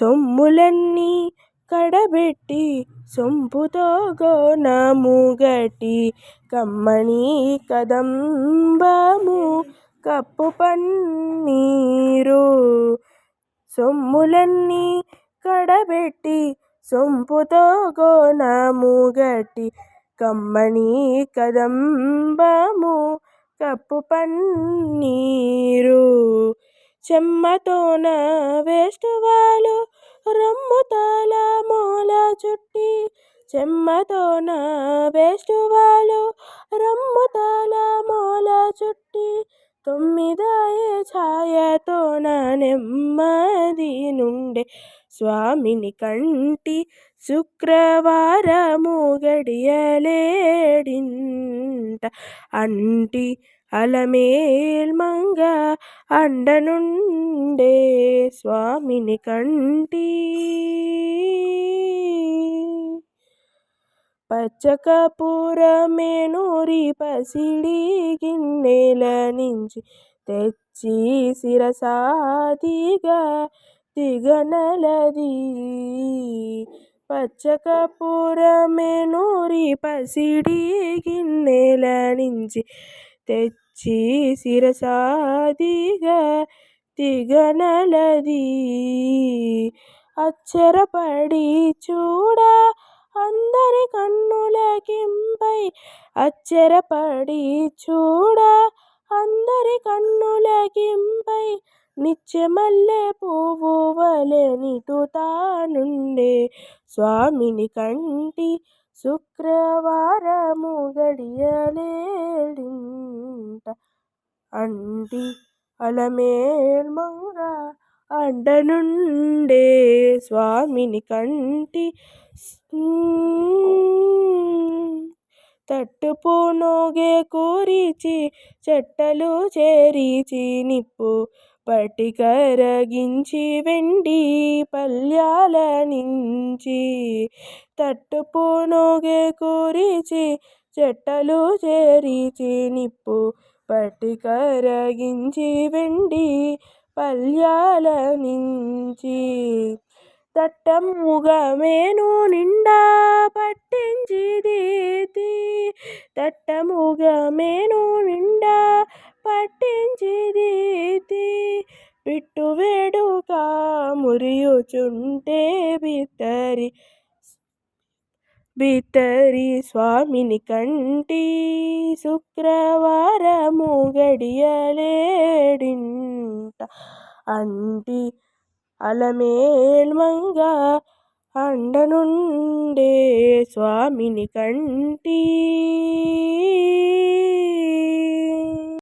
సొమ్ములన్నీ కడబెట్టి సొంపుతో గోనము ముగటి కమ్మని కదంబము కప్పు పన్నీరు. సొమ్ములన్నీ కడబెట్టి సొంపుతో గోనము గట్టి కమ్మని కదంబము కప్పు పన్నీరు. చెమ్మతోన వేస్తువాలు రమ్ము తాళ మూల చుట్టి. చెమ్మతోన వేస్తువాలు రమ్ము తాళ మూల చుట్టి. తొమ్మిదాయే ఛాయతోన నెమ్మది నుండే స్వామిని కంటి శుక్రవారము గడియలేడింట. అంటి అలమేల్మంగ అండనుండే స్వామిని కంటి. పచ్చకపురమేనూరి పసిడి గిన్నెల నుంచి తెచ్చి శిరసాదిగా దిగనలది. పచ్చకపురమేనూరి పసిడి గిన్నెల నుంచి తెచ్చి శిరసాదిగా తిగనలది. అచ్చరపడి చూడ అందరి కన్నులకింపై అచ్చరపడి చూడ అందరి కన్నులకింపై నిత్యమల్లె పువ్వు వలె నిటుతానుండే స్వామిని కంటి శుక్రవారము గడియలేడింది అంటి అలమేల్మంగ అండనుండే స్వామిని కంటి తట్టుపునోగే కూరిచి చెట్టలు చేరిచి నిప్పు పట్టి కరగించి వెండి పల్యాల నుంచి తట్టుపునోగే కూరిచి చెట్టలు చేరిచి నిప్పు పట్టిక రగించి వెండి పల్యాల నుంచి. తట్టముగా మేను నిండా పట్టించి దీతి తట్టముగా మేను నిండా పట్టించి దీతి పిట్టు వేడుక మురియుచుంటే బిత్తరి బిత్తరి స్వామిని కంటి శుక్రవారము గడియలేడింట. అంటి అలమేల్మంగ అండనుండే స్వామిని కంటి